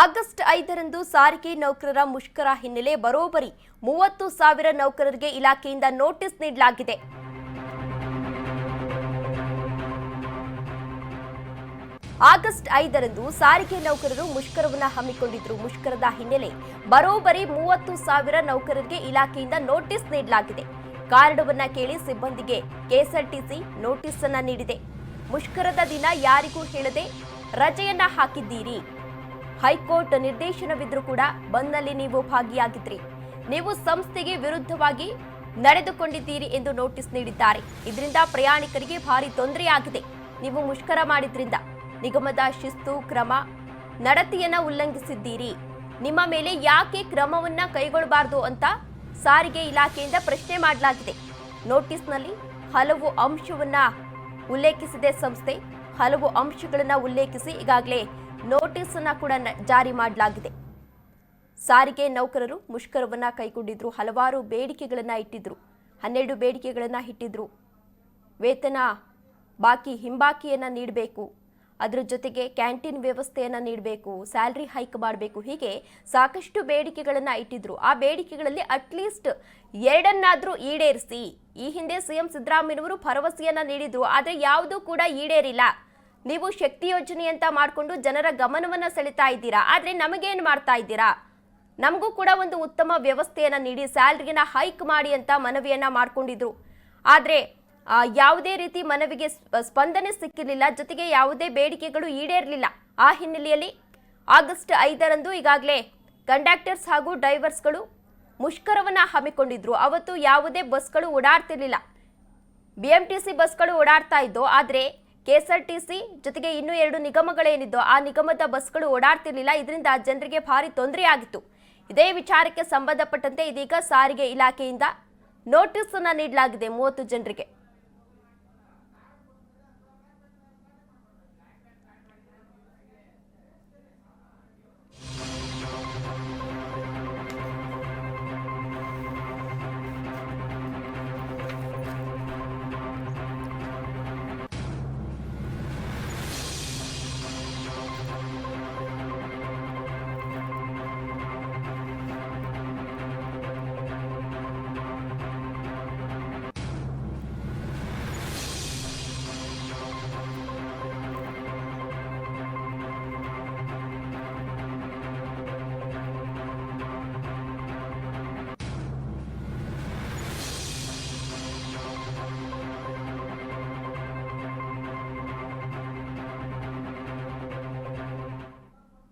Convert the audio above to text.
August ಐದರಂದು ಸಾರಿಗೆ ನೌಕರರ ಮುಷ್ಕರ ಹಿನ್ನೆಲೆ ಬರೋಬ್ಬರಿ. ಮೂವತ್ತು ಸಾವಿರ ನೌಕರರಿಗೆ ಇಲಾಖೆಯಿಂದ ನೋಟಿಸ್ ನೀಡಲಾಗಿದೆ. ಆಗಸ್ಟ್ ಐದರಂದು ಸಾರಿಗೆ ನೌಕರರು ಮುಷ್ಕರವನ್ನು ಹಮ್ಮಿಕೊಂಡಿದ್ದರು ಮುಷ್ಕರದ ಹಿನ್ನೆಲೆ ಬರೋಬ್ಬರಿ ಮೂವತ್ತು ಸಾವಿರ ನೌಕರರಿಗೆ ಇಲಾಖೆಯಿಂದ ನೋಟಿಸ್ ನೀಡಲಾಗಿದೆ. ಕಾರಣವನ್ನ ಕೇಳಿ ಸಿಬ್ಬಂದಿಗೆ ಕೆಎಸ್ಆರ್ಟಿಸಿ ನೋಟಿಸ್ ಅನ್ನ ನೀಡಿದೆ. ಮುಷ್ಕರದ ದಿನ ಯಾರಿಗೂ ಹೇಳದೆ ರಜೆಯನ್ನ ಹಾಕಿದ್ದೀರಿ. ಹೈಕೋರ್ಟ್ ನಿರ್ದೇಶನವಿದ್ರೂ ಕೂಡ ಬಂದ್ನಲ್ಲಿ ನೀವು ಭಾಗಿಯಾಗಿದ್ರಿ. ನೀವು ಸಂಸ್ಥೆಗೆ ವಿರುದ್ಧವಾಗಿ ನಡೆದುಕೊಂಡಿದ್ದೀರಿ ಎಂದು ನೋಟಿಸ್ ನೀಡಿದ್ದಾರೆ. ಇದರಿಂದ ಪ್ರಯಾಣಿಕರಿಗೆ ಭಾರಿ ತೊಂದರೆಯಾಗಿದೆ. ನೀವು ಮುಷ್ಕರ ಮಾಡಿದ್ರಿಂದ ನಿಗಮದ ಶಿಸ್ತು, ಕ್ರಮ, ನಡತೆಯನ್ನ ಉಲ್ಲಂಘಿಸಿದ್ದೀರಿ. ನಿಮ್ಮ ಮೇಲೆ ಯಾಕೆ ಕ್ರಮವನ್ನ ಕೈಗೊಳ್ಳಬಾರದು ಅಂತ ಸಾರಿಗೆ ಇಲಾಖೆಯಿಂದ ಪ್ರಶ್ನೆ ಮಾಡಲಾಗಿದೆ. ನೋಟಿಸ್ನಲ್ಲಿ ಹಲವು ಅಂಶವನ್ನ ಉಲ್ಲೇಖಿಸಿದೆ ಸಂಸ್ಥೆ. ಹಲವು ಅಂಶಗಳನ್ನ ಉಲ್ಲೇಖಿಸಿ ಈಗಾಗಲೇ ನೋಟಿಸ್ ಅನ್ನ ಕೂಡ ಜಾರಿ ಮಾಡಲಾಗಿದೆ. ಸಾರಿಗೆ ನೌಕರರು ಮುಷ್ಕರವನ್ನ ಕೈಗೊಂಡಿದ್ರು, ಹಲವಾರು ಬೇಡಿಕೆಗಳನ್ನ ಇಟ್ಟಿದ್ರು, ಹನ್ನೆರಡು ಬೇಡಿಕೆಗಳನ್ನ ಇಟ್ಟಿದ್ರು. ವೇತನ ಬಾಕಿ ಹಿಂಬಾಕಿಯನ್ನ ನೀಡಬೇಕು, ಅದರ ಜೊತೆಗೆ ಕ್ಯಾಂಟೀನ್ ವ್ಯವಸ್ಥೆಯನ್ನು ನೀಡಬೇಕು, ಸ್ಯಾಲ್ರಿ ಹೈಕ್ ಮಾಡಬೇಕು, ಹೀಗೆ ಸಾಕಷ್ಟು ಬೇಡಿಕೆಗಳನ್ನು ಇಟ್ಟಿದ್ರು. ಆ ಬೇಡಿಕೆಗಳಲ್ಲಿ ಅಟ್ಲೀಸ್ಟ್ ಎರಡನ್ನಾದರೂ ಈಡೇರಿಸಿ. ಈ ಹಿಂದೆ ಸಿಎಂ ಸಿದ್ದರಾಮಯ್ಯವರು ಭರವಸೆಯನ್ನ ನೀಡಿದ್ರು, ಆದರೆ ಯಾವುದೂ ಕೂಡ ಈಡೇರಿಲ್ಲ. ನೀವು ಶಕ್ತಿ ಯೋಜನೆ ಅಂತ ಮಾಡಿಕೊಂಡು ಜನರ ಗಮನವನ್ನು ಸೆಳಿತಾ ಇದ್ದೀರಾ? ಆದರೆ ನಮಗೇನು ಮಾಡ್ತಾ ಇದ್ದೀರಾ? ನಮಗೂ ಕೂಡ ಒಂದು ಉತ್ತಮ ವ್ಯವಸ್ಥೆಯನ್ನು ನೀಡಿ, ಸ್ಯಾಲ್ರಿನ ಹೈಕ್ ಮಾಡಿ ಅಂತ ಮನವಿಯನ್ನು ಮಾಡಿಕೊಂಡಿದ್ರು. ಆದರೆ ಯಾವುದೇ ರೀತಿ ಮನವಿಗೆ ಸ್ಪ- ಸ್ಪಂದನೆ ಸಿಕ್ಕಿರಲಿಲ್ಲ, ಜೊತೆಗೆ ಯಾವುದೇ ಬೇಡಿಕೆಗಳು ಈಡೇರಲಿಲ್ಲ. ಆ ಹಿನ್ನೆಲೆಯಲ್ಲಿ ಆಗಸ್ಟ್ ಐದರಂದು ಈಗಾಗಲೇ ಕಂಡಕ್ಟರ್ಸ್ ಹಾಗೂ ಡ್ರೈವರ್ಸ್ಗಳು ಮುಷ್ಕರವನ್ನ ಹಮ್ಮಿಕೊಂಡಿದ್ರು. ಅವತ್ತು ಯಾವುದೇ ಬಸ್ಗಳು ಓಡಾಡ್ತಿರ್ಲಿಲ್ಲ. ಸಿ ಬಸ್ಗಳು ಓಡಾಡ್ತಾ ಇದ್ದೋ ಆದರೆ ಕೆಎಸ್ಆರ್ಟಿಸಿ ಜೊತೆಗೆ ಇನ್ನೂ ಎರಡು ನಿಗಮಗಳೇನಿದ್ದು, ಆ ನಿಗಮದ ಬಸ್ಗಳು ಓಡಾಡ್ತಿರ್ಲಿಲ್ಲ. ಇದರಿಂದ ಜನರಿಗೆ ಭಾರಿ ತೊಂದರೆ ಆಗಿತ್ತು ಇದೇ ವಿಚಾರಕ್ಕೆ ಸಂಬಂಧಪಟ್ಟಂತೆ ಇದೀಗ ಸಾರಿಗೆ ಇಲಾಖೆಯಿಂದ ನೋಟಿಸ್ ಅನ್ನ ನೀಡಲಾಗಿದೆ ಮೂವತ್ತು ಜನರಿಗೆ.